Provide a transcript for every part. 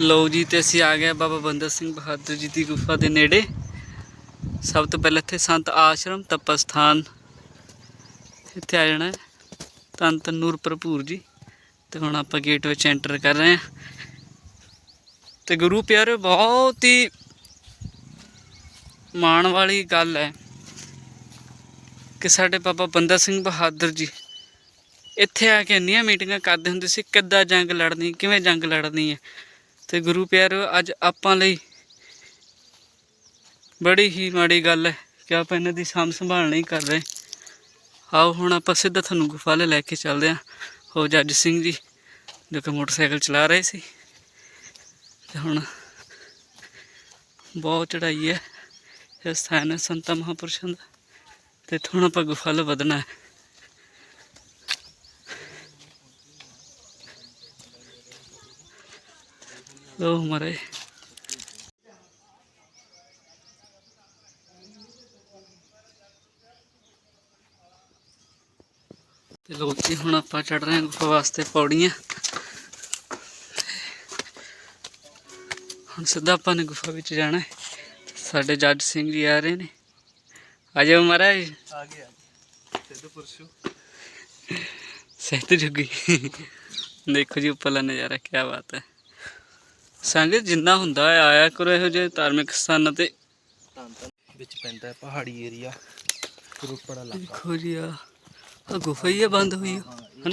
ਲਓ ਜੀ ਤੇ ਅਸੀਂ ਆ ਗਏ ਬਾਬਾ ਬੰਦਾ ਸਿੰਘ ਬਹਾਦਰ ਜੀ ਦੀ ਗੁਫਾ ਦੇ ਨੇੜੇ। ਸਭ ਤੋਂ ਪਹਿਲਾਂ ਇੱਥੇ ਸੰਤ ਆਸ਼ਰਮ ਤਪਸਥਾਨ ਇੱਥੇ ਆ ਜਾਣਾ ਹੈ। ਧੰਨ ਧੰਨ ਭਰਪੂਰ ਜੀ। ਤੇ ਹੁਣ ਆਪਾਂ ਗੇਟ ਵਿੱਚ ਐਂਟਰ ਕਰ ਰਹੇ ਹਾਂ। ਤੇ ਗੁਰੂ ਪਿਆਰੇ, ਬਹੁਤ ਹੀ ਮਾਣ ਵਾਲੀ ਗੱਲ ਹੈ ਕਿ ਸਾਡੇ ਬਾਬਾ ਬੰਦਾ ਸਿੰਘ ਬਹਾਦਰ ਜੀ ਇੱਥੇ ਆ ਕੇ ਇੰਨੀਆਂ ਮੀਟਿੰਗਾਂ ਕਰਦੇ ਹੁੰਦੇ ਸੀ, ਕਿੱਦਾਂ ਜੰਗ ਲੜਨੀ, ਕਿਵੇਂ ਜੰਗ ਲੜਨੀ ਹੈ। ਤੇ ਗੁਰੂ ਪਿਆਰਿਓ ਅੱਜ ਆਪਾਂ ਲਈ ਬੜੀ ਹੀ ਮਾੜੀ ਗੱਲ ਹੈ ਕਿ ਆਪਾਂ ਇਹਨਾਂ ਦੀ ਸਾਂਭ ਸੰਭਾਲ ਨਹੀਂ ਕਰ ਰਹੇ। ਆਓ ਹੁਣ ਆਪਾਂ ਸਿੱਧਾ ਤੁਹਾਨੂੰ ਗੁਫਾ ਲੈ ਕੇ ਚੱਲਦੇ ਹਾਂ। ਹੋ ਜੱਜ ਸਿੰਘ ਜੀ, ਜੋ ਕਿ ਮੋਟਰਸਾਈਕਲ ਚਲਾ ਰਹੇ ਸੀ। ਤੇ ਹੁਣ ਬਹੁਤ ਚੜਾਈ ਹੈ ਇਹ ਸਥਾਨ ਹੈ ਸੰਤਾਂ ਮਹਾਂਪੁਰਸ਼ਾਂ ਦਾ। ਤੇ ਹੁਣ ਆਪਾਂ ਗੁਫਾ ਵੱਲ ਵਧਣਾ ਹੈ। ਲੋ ਮਰੇ। ਤੇ ਲੋ ਜੀ ਹੁਣ ਆਪਾਂ ਚੜ ਰਹੇ ਹਾਂ ਗੁਫਾ ਵਾਸਤੇ ਪੌੜੀਆਂ। ਹੁਣ ਸਿੱਧਾ ਆਪਾਂ ਨੇ ਗੁਫਾ ਵਿੱਚ ਜਾਣਾ ਹੈ। ਸਾਡੇ ਜੱਜ ਸਿੰਘ ਜੀ ਆ ਰਹੇ ਨੇ। ਆ ਜਾਓ ਮਹਾਰਾਜ। ਆ ਗਿਆ ਸਿੱਧ ਪੁਰਸ਼ੂ ਸਹਿਤ ਜੁਗੀ। ਦੇਖੋ ਜੀ ਉੱਪਰਲਾ ਨਜ਼ਾਰਾ ਕੀ ਬਾਤ ਹੈ। ਸੰਗਤ ਜਿੰਨਾ ਹੁੰਦਾ ਆਇਆ ਕਰੋ ਇਹੋ ਜਿਹੇ ਧਾਰਮਿਕ ਸਥਾਨਾਂ ਤੇ। ਵਿੱਚ ਪੈਂਦਾ ਪਹਾੜੀ ਏਰੀਆ ਰੋਪੜਾ ਇਲਾਕਾ। ਦੇਖੋ ਜੀ ਆ ਆ ਗੁਫਾ ਹੀ ਆ ਬੰਦ ਹੋਈ ਆ। ਹਨ?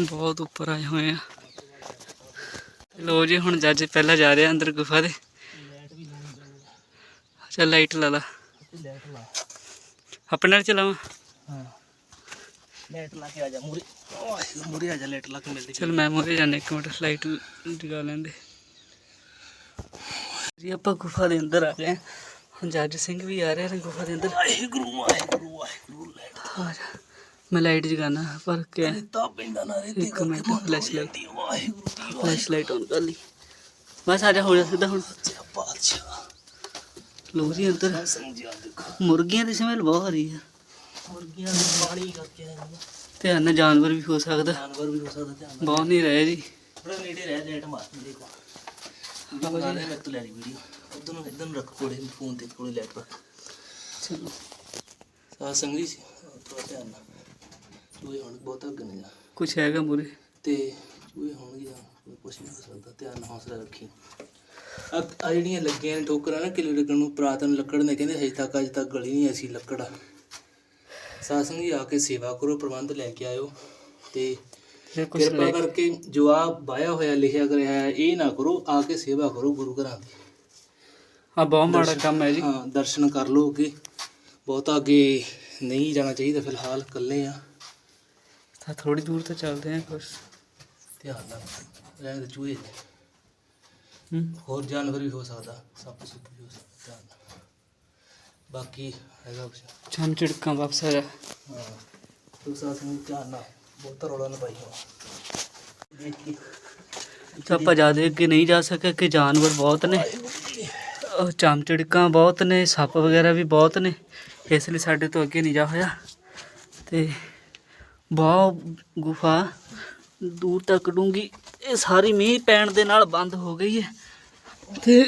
ਬਹੁਤ ਉੱਪਰ ਆਏ ਹੋਏ ਆ। ਲੋ ਜੀ ਹੁਣ ਜੱਜ ਪਹਿਲਾਂ ਜਾ ਰਿਹਾ ਅੰਦਰ ਗੁਫਾ ਦੇ ਚੱਲ ਲਾਈਟ ਲਾ ਲਾ। ਆਪਣੇ ਨਾਲ ਚਲਾਵਾਂ? ਹਾਂ। ਲੈਟ ਲਾ ਕੇ ਆ ਜਾ ਮੂਰੇ ਮੂਰੇ ਆ ਜਾ ਲੈਟ ਲਾ ਕੇ ਮਿਲਦੀ ਚਲ ਮੈਂ ਮੋਰੇ ਜਾਣੇ ਇੱਕ ਮਿੰਟ ਲਾਈਟ ਜਗਾ ਲੈਂਦੇ। ਜੀ ਆਪਾਂ ਗੁਫਾ ਦੇ ਅੰਦਰ ਆ ਗਏ ਹਾਂ। ਹੁਣ ਜੱਜ ਸਿੰਘ ਵੀ ਆ ਰਹੇ ਨੇ ਗੁਫਾ ਦੇ ਅੰਦਰ। ਵਾਹਿਗੁਰੂ ਵਾਹਿਗੁਰੂ ਵਾਹਿਗੁਰੂ ਲੈਟ ਆ ਜਾ ਮੈਂ ਲਾਈਟ ਜਗਾਣਾ ਪਰ ਕਿ ਤਾਂ ਪਿੰਡਾਂ ਨਾਲ ਰਹਿੰਦੀ ਇੱਕ minute flash light Waheguru flash light on ਕਰ ਲਈ। ਬਸ ਆ ਜਾ ਹੋ ਜਾ ਸਿੱਧਾ ਹੁਣ। ਸੱਚਾ ਪਾਤਸ਼ਾਹ। ਲੋ ਜੀ ਅੰਦਰ। ਸਮਝਿਆ ਦੇਖੋ। ਮੁਰਗੀਆਂ ਦੀ ਸਮੈਲ ਬਹੁਤ ਆ ਰਹੀ ਆ ਮੁਰਗੀਆਂ ਨੂੰ ਪਾਣੀ ਕਰਕੇ ਆਏ ਨੇ। ਧਿਆਨ ਨਾਲ ਜਾਨਵਰ ਵੀ ਹੋ ਸਕਦਾ। ਜਾਨਵਰ ਵੀ ਹੋ ਸਕਦਾ ਧਿਆਨ ਨਾਲ। ਬਹੁਤ ਨਹੀਂ ਰਹੇ ਜੀ। ਥੋੜਾ ਨੇੜੇ ਰਹਿ ਲੈਟ ਮਾਰ ਮੇਰੇ ਕੋਲ ਬਣਾ ਲੈ ਮੈਂ ਤੂੰ ਲੈ ਲਈ ਵੀਡੀਓ। ਉਧਰ ਨੂੰ ਇਧਰ ਰੱਖ ਕੋਲੇ ਫੋਨ ਤੇ ਕੋਲੇ ਲੈਟ ਰੱਖ। ਚਲੋ। ਸਾਹ ਸੰਗਰੀ ਸੀ। ਥੋੜਾ ਧਿਆਨ ਨਾਲ। ਚੂਹੇ ਹੁਣ ਬਹੁਤ ਅੱਗ ਨੇ ਜਾ ਕੁਛ ਹੈਗਾ ਮੁਰੇ? ਤੇ ਚੂਹੇ ਹੋਣਗੇ ਕੁਛ ਨਹੀਂ ਹੋ ਸਕਦਾ। ਧਿਆਨ ਨਾਲ ਹੌਸਲਾ ਰੱਖੀ। ਆ ਜਿਹੜੀਆਂ ਲੱਗੀਆਂ ਨੇ ਠੋਕਰਾਂ ਨਾ ਕਿਲੇ ਲੱਗਣ ਨੂੰ ਪੁਰਾਤਨ ਲੱਕੜ ਨੇ ਕਹਿੰਦੇ ਹਜੇ ਤੱਕ ਅਜੇ ਤੱਕ ਗਲੀ ਨਹੀਂ ਐਸੀ ਲੱਕੜ ਆ। ਸਾਧ ਸੰਗਤ ਜੀ ਆ ਕੇ ਸੇਵਾ ਕਰੋ ਪ੍ਰਬੰਧ ਲੈ ਕੇ ਆਇਓ ਤੇ ਕਿਰਪਾ ਲੈ ਕਰਕੇ ਜੋ ਆ ਬਾਇਆ ਹੋਇਆ ਲਿਖਿਆ ਗਿਆ ਹੈ ਇਹ ਨਾ ਕਰੋ ਆ ਕੇ ਸੇਵਾ ਕਰੋ ਗੁਰੂ ਘਰਾਂ ਦੀ। ਆ ਬਹੁਤ ਮਾੜਾ ਕੰਮ ਹੈ ਜੀ। ਹਾਂ ਦਰਸ਼ਨ ਕਰ ਲਓ ਅੱਗੇ। ਬਹੁਤਾ ਅੱਗੇ ਨਹੀਂ ਜਾਣਾ ਚਾਹੀਦਾ ਫਿਲਹਾਲ ਇਕੱਲੇ ਆ। ਤਾਂ ਥੋੜੀ ਦੂਰ ਤਾਂ ਚੱਲਦੇ ਆ ਕੁਛ। ਧਿਆਨ ਨਾਲ ਰਹਿਣ ਦੇ ਚੂਹੇ। ਹੂੰ। ਹੋਰ ਜਾਨਵਰ ਵੀ ਹੋ ਸਕਦਾ ਸੱਪ ਸੁੱਪ ਵੀ ਹੋ ਸਕਦਾ ਧਿਆਨ ਨਾਲ ਬਾਕੀ ਹੈਗਾ ਕੁਛ। ਚਮ ਝਿੜਕਾਂ ਵਾਪਸ ਆ ਜਾ। ਹਾਂ ਤੂੰ ਸਾਥ ਨੂੰ ਧਿਆਨ ਨਾਲ ਬਹੁਤਾ ਰੌਲਾ ਨਾ ਪਾਈ ਦੇਖ ਕੇ। ਤਾਂ ਆਪਾਂ ਜ਼ਿਆਦਾ ਅੱਗੇ ਨਹੀਂ ਜਾ ਸਕੇ ਕਿ ਜਾਨਵਰ ਬਹੁਤ ਨੇ। ਉਹ ਚਮ ਝਿੜਕਾਂ ਬਹੁਤ ਨੇ ਸੱਪ ਵਗੈਰਾ ਵੀ ਬਹੁਤ ਨੇ। ਇਸ ਲਈ ਸਾਡੇ ਤੋਂ ਅੱਗੇ ਨਹੀਂ ਜਾ ਹੋਇਆ। ਤੇ ਬਹੁਤ ਗੁਫਾ ਦੂਰ ਤੱਕ ਡੂੰਗੀ। ਇਹ ਸਾਰੀ ਮੀਂਹ ਪੈਣ ਦੇ ਨਾਲ ਬੰਦ ਹੋ ਗਈ ਹੈ। ਤੇ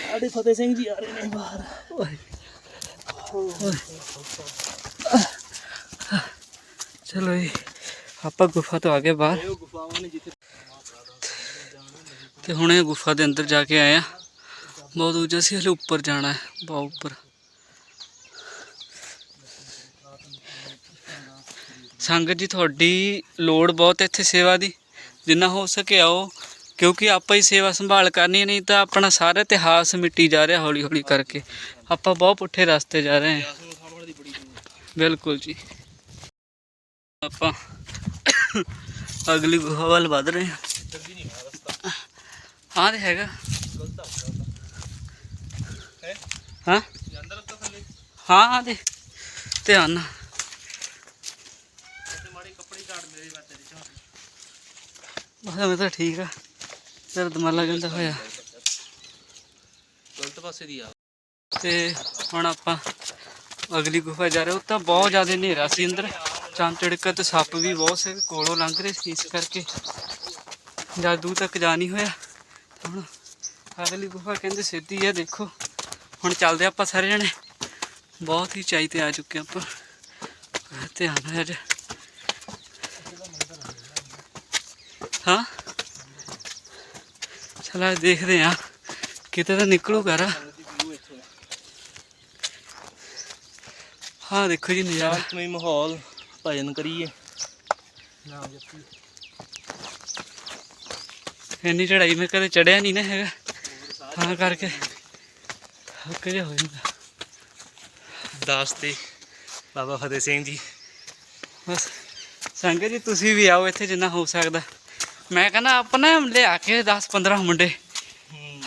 ਸਾਡੇ ਫਤਿਹ ਸਿੰਘ ਜੀ ਆ ਰਹੇ ਨੇ ਬਾਹਰ। ਚਲੋ ਜੀ ਆਪਾਂ ਗੁਫਾ ਤੋਂ ਆ ਬਾਹਰ ਤੇ ਹੁਣ ਇਹ ਗੁਫਾ ਦੇ ਅੰਦਰ ਜਾ ਕੇ ਆਏ ਆ ਬਹੁਤ ਉੱਚਾ ਸੀ ਹਲੇ ਉੱਪਰ ਜਾਣਾ ਹੈ ਬਹੁਤ ਉੱਪਰ ਸੰਗਤ ਜੀ ਤੁਹਾਡੀ ਲੋੜ ਬਹੁਤ ਇੱਥੇ ਸੇਵਾ ਦੀ ਜਿੰਨਾ ਹੋ ਸਕੇ ਆਓ ਕਿਉਂਕਿ ਆਪਾਂ ਹੀ ਸੇਵਾ ਸੰਭਾਲ ਕਰਨੀ ਹੈ, ਨਹੀਂ ਤਾਂ ਆਪਣਾ ਸਾਰਾ ਇਤਿਹਾਸ ਮਿਟੀ ਜਾ ਰਿਹਾ ਹੌਲੀ ਹੌਲੀ ਕਰਕੇ ਆਪਾਂ ਬਹੁਤ ਪੁੱਠੇ ਰਸਤੇ ਜਾ ਰਹੇ ਹਾਂ। ਬਿਲਕੁਲ ਜੀ। ਆਪਾਂ ਅਗਲੀ ਗੁਫਾ ਵੱਲ ਵਧ ਰਹੇ ਹਾਂ। ਹਾਂ ਤੇ ਹੈਗਾ। ਹਾਂ? ਹਾਂ ਹਾਂ ਤੇ ਧਿਆਨ ਨਾਲ। ਬਸ ਮੈਂ ਤਾਂ ਠੀਕ ਆ। ਤੇਰਾ ਦਿਮਾਗ ਲੱਗਦਾ ਹੋਇਆ। ਗਲਤ ਪਾਸੇ ਦੀ ਆ। ਤੇ ਹੁਣ ਆਪਾਂ ਅਗਲੀ ਗੁਫਾ ਜਾ ਰਹੇ ਉਹ ਤਾਂ ਬਹੁਤ ਜ਼ਿਆਦਾ ਹਨੇਰਾ ਸੀ ਅੰਦਰ। ਚਮਚੜਕਾ ਤੇ ਸੱਪ ਵੀ ਬਹੁਤ ਸੀ, ਕੋਲੋਂ ਲੰਘ ਰਹੇ ਸੀ ਇਸ ਕਰਕੇ। ਜਦ ਦੂਰ ਤੱਕ ਜਾ ਨਹੀਂ ਹੋਇਆ। ਹੁਣ ਅਗਲੀ ਗੁਫਾ ਕਹਿੰਦੇ ਸਿੱਧੀ ਹੈ ਦੇਖੋ। ਹੁਣ ਚੱਲਦੇ ਆਪਾਂ ਸਾਰੇ ਜਣੇ। ਬਹੁਤ ਹੀ ਚਾਈ ਤੇ ਆ ਚੁੱਕੇ ਆਪਾਂ। ਧਿਆਨ ਹੈ ਅੱਜ ਹਾਂ? ਚਲਾ ਦੇਖਦੇ ਆ ਕਿਤੇ ਤਾਂ ਨਿਕਲੂਗਾ ਰਾ ਹਾਂ ਦੇਖੋ ਜੀ ਨਜ਼ਾਰਾ। ਸ਼ਾਂਤਮਈ ਮਾਹੌਲ ਭਜਨ ਕਰੀਏ। ਨਾਮ ਜਪੀ। ਇੰਨੀ ਚੜਾਈ ਮੈਂ ਕਦੇ ਚੜਿਆ ਨਹੀਂ ਨਾ ਹੈਗਾ। ਤਾਂ ਕਰਕੇ ਹੱਕ ਜਿਹਾ ਹੋ ਜਾਂਦਾ। ਦਾਸ ਤੇ ਬਾਬਾ ਫਤਿਹ ਸਿੰਘ ਜੀ। ਬਸ ਸੰਗਤ ਜੀ ਤੁਸੀਂ ਵੀ ਆਓ ਇੱਥੇ ਜਿੰਨਾ ਹੋ ਸਕਦਾ। ਮੈਂ ਕਹਿੰਦਾ ਆਪਾਂ ਨਾ ਲਿਆ ਕੇ 10 15 ਮੁੰਡੇ।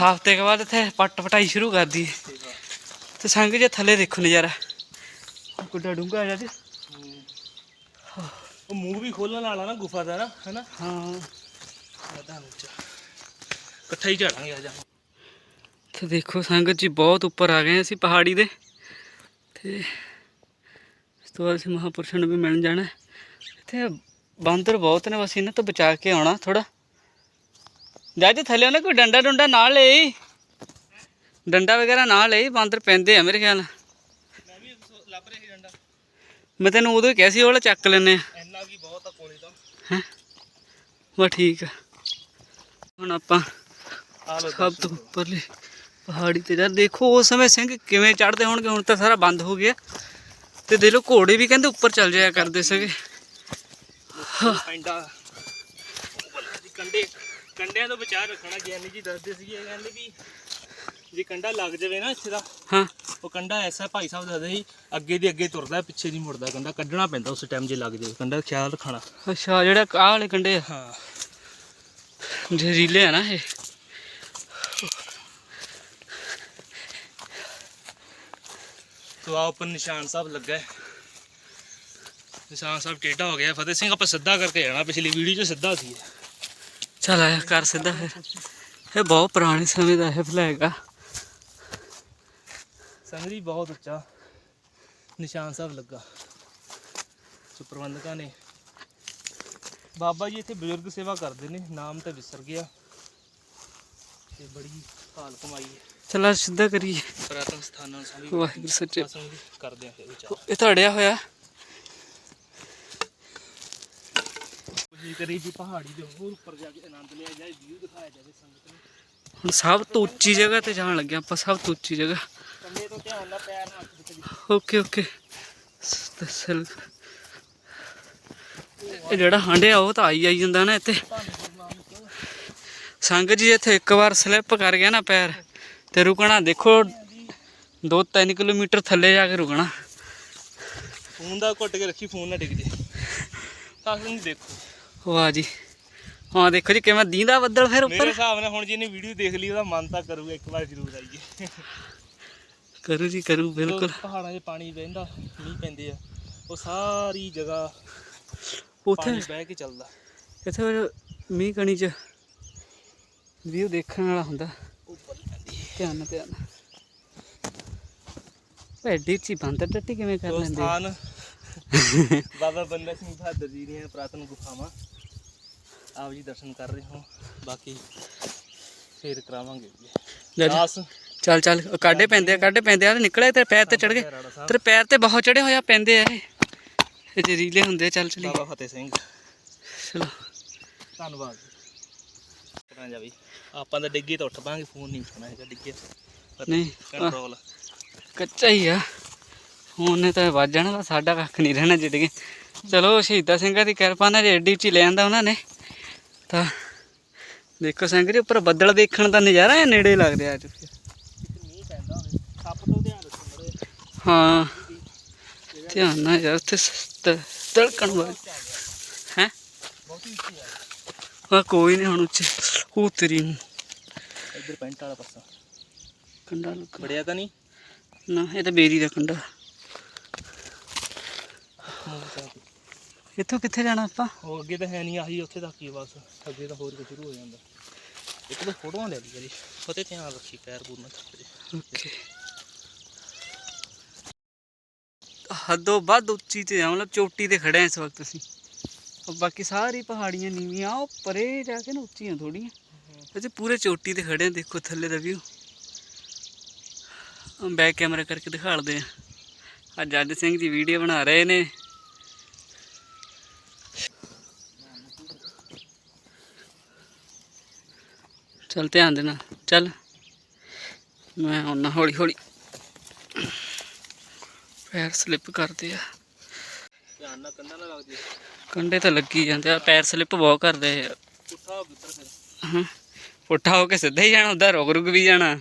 ਹਫ਼ਤੇ ਕੇ ਬਾਅਦ ਇੱਥੇ ਪੱਟ ਪਟਾਈ ਸ਼ੁਰੂ ਕਰ ਦੀ ਤੇ ਸੰਗਤ ਜੀ ਥੱਲੇ ਦੇਖੋ ਨਜ਼ਾਰਾ। ਕੁੱਡਾ ਡੂੰਗਾ ਆ ਜੀ ਉਹ ਮੂੰਹ ਵੀ ਖੋਲਣ ਵਾਲਾ ਨਾ ਗੁਫਾ ਦਾ ਨਾ ਹੈਨਾ? ਹਾਂ। ਪਤਾ ਨਹੀਂ ਚਾ ਇਕੱਠਾ ਹੀ ਝਾੜਾਂਗੇ ਆ ਜਾ। ਤੇ ਦੇਖੋ ਸੰਗਤ ਜੀ ਬਹੁਤ ਉੱਪਰ ਆ ਗਏ ਅਸੀਂ ਪਹਾੜੀ ਦੇ। ਤੇ ਇਸ ਤੋਂ ਬਾਅਦ ਅਸੀਂ ਮਹਾਪੁਰਸ਼ਾਂ ਨੂੰ ਵੀ ਮਿਲਣ ਜਾਣਾ। ਇੱਥੇ ਬਾਂਦਰ ਬਹੁਤ ਨੇ ਬਸ ਇਹਨਾਂ ਤੋਂ ਬਚਾ ਕੇ ਆਉਣਾ ਥੋੜਾ ਜੱਜ ਥੱਲੇ ਉਹਨੇ ਕੋਈ ਡੰਡਾ ਡੁੰਡਾ ਨਾਲ ਲਈ ਡੰਡਾ ਵਗੈਰਾ ਨਾਲ ਲਈ ਬਾਂਦਰ ਪੈਂਦੇ ਆ ਮੇਰੇ ਖਿਆਲ ਨਾਲ। ਮੈਂ ਵੀ ਲੱਭ ਰਿਹਾ ਸੀ ਡੰਡਾ ਮੈਂ ਤੈਨੂੰ ਉਦੋਂ ਹੀ ਕਿਹਾ ਸੀ ਉਹ ਵਾਲਾ ਚੱਕ ਲੈਨੇ ਆ। ਇੰਨਾ ਕੀ ਬਹੁਤ ਆ ਕੋਲੇ ਤਾਂ। ਹੈਂ? ਬਸ ਠੀਕ ਆ। ਹੁਣ ਆਪਾਂ ਆ ਲੋ ਸਭ ਤੋਂ ਉੱਪਰਲੀ ਪਹਾੜੀ ਤੇ ਜਾ ਦੇਖੋ ਉਸ ਸਮੇਂ ਸਿੰਘ ਕਿਵੇਂ ਚੜਦੇ ਹੋਣਗੇ ਹੁਣ ਤਾਂ ਸਾਰਾ ਬੰਦ ਹੋ ਗਿਆ। ਤੇ ਦੇ ਲੋ ਘੋੜੇ ਵੀ ਕਹਿੰਦੇ ਉੱਪਰ ਚੱਲ ਜਾਇਆ ਕਰਦੇ ਸੀਗੇ। ਪੈਂਡਾ ਕੰਡੇ ਕੰਡਿਆਂ ਤੋਂ ਬਚਾ ਰੱਖਣਾ ਗਿਆਨੀ ਜੀ ਦੱਸਦੇ ਸੀਗੇ ਇਹ ਕਹਿੰਦੇ ਵੀ ਜੇ ਕੰਡਾ ਲੱਗ ਜਾਵੇ ਨਾ ਇੱਥੇ ਦਾ ਹਾਂ। ਉਹ ਕੰਡਾ ਐਸਾ ਭਾਈ ਸਾਹਿਬ ਦੱਸਦੇ ਸੀ ਅੱਗੇ ਦੀ ਅੱਗੇ ਤੁਰਦਾ ਪਿੱਛੇ ਨਹੀਂ ਮੁੜਦਾ ਕੰਡਾ ਕੱਢਣਾ ਪੈਂਦਾ ਉਸ ਟਾਈਮ ਜੇ ਲੱਗ ਜਾਵੇ ਕੰਡਾ ਖਿਆਲ ਰੱਖਣਾ। ਅੱਛਾ ਜਿਹੜਾ ਆਹ ਵਾਲੇ ਕੰਡੇ ਆ। ਹਾਂ। ਜ਼ਹਿਰੀਲੇ ਆ ਨਾ ਇਹ। ਤੋ ਆ ਉੱਪਰ ਨਿਸ਼ਾਨ ਸਾਹਿਬ ਲੱਗਾ ਹੈ। ਨਿਸ਼ਾਨ ਸਾਹਿਬ ਟੇਢਾ ਹੋ ਗਿਆ ਫਤਿਹ ਸਿੰਘ ਆਪਾਂ ਸਿੱਧਾ ਕਰਕੇ ਜਾਣਾ ਪਿਛਲੀ ਵੀਡੀਓ 'ਚ ਸਿੱਧਾ ਸੀ। ਚੱਲ ਆਇਆ ਕਰ ਸਿੱਧਾ ਫਿਰ। ਇਹ ਬਹੁਤ ਪੁਰਾਣੇ ਸਮੇਂ ਦਾ ਇਹ ਫਲੈਗ ਆ। ਸੰਗਰੀ ਬਹੁਤ ਉੱਚਾ ਨਿਸ਼ਾਨ ਸਾਹਿਬ ਲੱਗਾ। ਸੋ ਪ੍ਰਬੰਧਕਾਂ ਨੇ ਬਾਬਾ ਜੀ ਇੱਥੇ ਬਜ਼ੁਰਗ ਸੇਵਾ ਕਰਦੇ ਨੇ ਨਾਮ ਤਾਂ ਵਿਸਰ ਗਿਆ। ਤੇ ਬੜੀ ਹਾਲ ਕਮਾਈ ਹੈ। ਚੱਲ ਸਿੱਧਾ ਕਰੀਏ। ਪ੍ਰਾਤਨ ਸਥਾਨਾਂ ਨੂੰ ਵਾਹਿਗੁਰੂ ਸੱਚੇ। ਕਰਦੇ ਆ ਫਿਰ ਵਿਚਾਰ। ਇਹ ਤਾਂ ਅੜਿਆ ਹੋਇਆ। ਜੀ ਕਰੀ ਜੀ ਪਹਾੜੀ ਦੇ ਹੋਰ ਉੱਪਰ ਜਾ ਕੇ ਆਨੰਦ ਲਿਆ ਜਾਏ ਵਿਊ ਦਿਖਾਇਆ ਜਾਵੇ ਸੰਗਤ ਨੂੰ। ਸਭ ਤੋਂ ਉੱਚੀ ਜਗ੍ਹਾ ਤੇ ਜਾਣ ਲੱਗੇ ਆਪਾਂ ਸਭ ਤੋਂ ਉੱਚੀ ਜਗ੍ਹਾ। ਕੰਨੇ ਤੋਂ ਧਿਆਨ ਨਾਲ ਪੈਰ ਨਾਲ ਹੱਥ ਵਿੱਚ ਓਕੇ। ਓਕੇ ਦਸਲ ਇਹ ਜਿਹੜਾ ਹੰਡਿਆ ਉਹ ਤਾਂ ਆਈ ਆਈ ਜਾਂਦਾ ਨਾ ਇੱਥੇ। ਸੰਗ ਜੀ ਇੱਥੇ ਇੱਕ ਵਾਰ ਸਲਿੱਪ ਕਰ ਗਿਆ ਨਾ ਪੈਰ ਤੇ ਰੁਕਣਾ ਦੇਖੋ 2-3 ਕਿਲੋਮੀਟਰ ਥੱਲੇ ਜਾ ਕੇ ਰੁਕਣਾ। ਫੋਨ ਦਾ ਘੁੱਟ ਕੇ ਰੱਖੀ ਫੋਨ ਨਾ ਡਿੱਗ ਜੇ। ਤਾਂ ਨਹੀਂ ਦੇਖੋ। ਵਾਹ ਜੀ। ਹਾਂ ਦੇਖੋ ਜੀ ਕਿਵੇਂ ਦੀਂਦਾ ਬੱਦਲ ਫਿਰ ਮੇਰੇ ਉੱਪਰ। ਹਿਸਾਬ ਨਾਲ ਹੁਣ ਜਿਹਨੇ ਵੀਡੀਓ ਦੇਖ ਲਈ ਉਹਦਾ ਮਨ ਤਾਂ ਕਰੂਗਾ ਇੱਕ ਵਾਰ ਜ਼ਰੂਰ ਆਈਏ। ਕਰੂ ਜੀ ਕਰੂ ਬਿਲਕੁਲ। ਪਹਾੜਾਂ 'ਚ ਪਾਣੀ ਵਹਿੰਦਾ ਮੀਂਹ ਪੈਂਦੇ ਆ। ਉਹ ਸਾਰੀ ਜਗ੍ਹਾ ਉੱਥੇ ਪਾਣੀ ਬਹਿ ਕੇ ਚੱਲਦਾ। ਇੱਥੇ ਫਿਰ ਮੀਂਹ ਕਣੀ ਚ ਵੀਊ ਦੇਖਣ ਵਾਲਾ ਹੁੰਦਾ। ਧਿਆਨ ਨਾਲ ਧਿਆਨ ਨਾਲ। ਐਡੀ ਚੀ ਬੰਦਰ ਟੱਟੀ ਕਿਵੇਂ ਕਰ ਉਹ ਲੈਂਦੇ? ਆ? ਸਥਾਨ ਬਾਬਾ ਬੰਦਾ ਸਿੰਘ ਬਹਾਦਰ ਜੀ ਦੀਆਂ ਪ੍ਰਾਤਨ ਗੁਫਾਵਾਂ। ਆਪ ਜੀ ਦਰਸ਼ਨ ਕਰ ਰਹੇ ਹੋ। ਬਾਕੀ ਫੇਰ ਕਰਾਵਾਂਗੇ ਜੀ ਲੈ ਜਾ। ਦਾਸ ਚੱਲ ਚੱਲ ਉਹ ਕਾਢੇ ਪੈਂਦੇ ਆ ਕਾਢੇ ਪੈਂਦੇ ਆ ਤੇ ਨਿਕਲੇ ਤੇਰੇ ਪੈਰ ਤੇ ਚੜ ਗਏ ਰਾੜਾ ਸਾਹਿਬ। ਤੇਰੇ ਪੈਰ ਤੇ ਬਹੁਤ ਚੜੇ ਹੋਇਆ ਪੈਂਦੇ ਆ ਇਹ। ਇਹ ਜ਼ਹਿਰੀਲੇ ਹੁੰਦੇ ਆ, ਚੱਲ ਚਲੀ। ਬਾਬਾ ਫਤਿਹ ਸਿੰਘ। ਚਲੋ। ਧੰਨਵਾਦ। ਕਰਾਂ ਜਾ ਵੀ ਆਪਾਂ ਤਾਂ ਡਿੱਗੇ ਤਾਂ ਉੱਠ ਪਾਂਗੇ ਫੋਨ ਨਹੀਂ ਉੱਠਣਾ ਹੈਗਾ ਡਿੱਗੇ ਨਹੀਂ ਕੰਟਰੋਲ ਕੱਚਾ ਹੀ ਆ। ਹੁਣ ਨੇ ਤਾਂ ਵੱਜ ਜਾਣਾ ਸਾਡਾ ਕੱਖ ਨਹੀਂ ਰਹਿਣਾ ਜਿੱਦ ਕੇ। ਚਲੋ ਸ਼ਹੀਦਾਂ ਸਿੰਘਾਂ ਦੀ ਕਿਰਪਾ ਨਾਲ ਜੇ ਐਡੀ ਉੱਚੀ ਲੈ ਆਂਦਾ ਉਹਨਾਂ ਨੇ। ਤਾਂ ਦੇਖੋ ਸਿੰਘ ਜੀ ਉੱਪਰ ਬੱਦਲ ਦੇਖਣ ਦਾ ਨਜ਼ਾਰਾ ਹੈ ਨੇੜੇ ਲੱਗਦੇ ਆ ਮਰੇ ਹਾਂ। ਧਿਆਨ ਨਾਲ ਯਾਰ ਉੱਥੇ ਤੜਕਣ ਵਾਲੀ। ਹੈ? ਹਾਂ ਕੋਈ ਨਹੀਂ ਹੁਣ ਉੱਚੇ ਉਹ ਤੇਰੀ ਨੂੰ। ਇੱਧਰ ਪੈਂਟ ਵਾਲਾ ਪਾਸਾ। ਕੰਡਾ ਲੱਗਾ ਬੜਿਆ ਤਾਂ ਨਹੀਂ? ਨਾ ਇਹ ਤਾਂ ਬੇਰੀ ਦਾ ਕੰਡਾ। ਇੱਥੋਂ ਕਿੱਥੇ ਜਾਣਾ ਆਪਾਂ? ਉਹ ਅੱਗੇ ਤਾਂ ਹੈ ਨਹੀਂ ਆਹੀ ਉੱਥੇ ਤੱਕ ਹੀ ਆ ਬਸ। ਅੱਗੇ ਤਾਂ ਹੋਰ ਕੁਝ ਸ਼ੁਰੂ ਹੋ ਜਾਂਦਾ। ਇੱਕ ਤਾਂ ਫੋਟੋਆਂ ਲੈ ਲਈ ਕਰੀ ਫਤੇ ਧਿਆਨ ਰੱਖੀ ਪੈਰ ਥੱਕ ਜੇ ਓਕੇ। ਹੱਦੋਂ ਵੱਧ ਉੱਚੀ ਤੇ ਆ ਮਤਲਬ ਚੋਟੀ ਤੇ ਖੜੇ ਆ ਇਸ ਵਕਤ ਅਸੀਂ। ਔਰ ਬਾਕੀ ਸਾਰੀ ਪਹਾੜੀਆਂ ਨੀਵੀਆਂ ਉਹ ਪਰੇ ਜਾ ਕੇ ਨਾ ਉੱਚੀਆਂ ਥੋੜੀਆਂ ਅਸੀਂ ਪੂਰੇ ਚੋਟੀ ਤੇ ਖੜੇ ਆ ਦੇਖੋ ਥੱਲੇ ਦਾ ਵਿਊ ਬੈਕ ਕੈਮਰਾ ਕਰਕੇ ਦਿਖਾੜਦੇ ਆ। ਆ ਜੱਜ ਸਿੰਘ ਜੀ ਵੀਡੀਓ ਬਣਾ ਰਹੇ ਨੇ। ਚੱਲ ਧਿਆਨ ਦੇ ਨਾਲ ਚੱਲ ਮੈਂ ਹੁਣ ਹੌਲੀ ਹੌਲੀ। ਪੈਰ ਸਲਿੱਪ ਕਰਦੇ ਆ। ਧਿਆਨ ਨਾਲ ਕੰਨਾਂ ਨਾਲ ਲੱਗਦੀ ਕੰਡੇ ਤਾਂ ਲੱਗੀ ਜਾਂਦੇ ਆ ਪੈਰ ਸਲਿੱਪ ਬਹੁਤ ਕਰਦੇ ਆ। ਪੁੱਠਾ ਹੋ ਕੇ ਸਿੱਧਾ ਹੀ ਜਾਣਾ ਉਧਰ ਰੁਕ ਰੁਕ ਵੀ ਜਾਣਾ।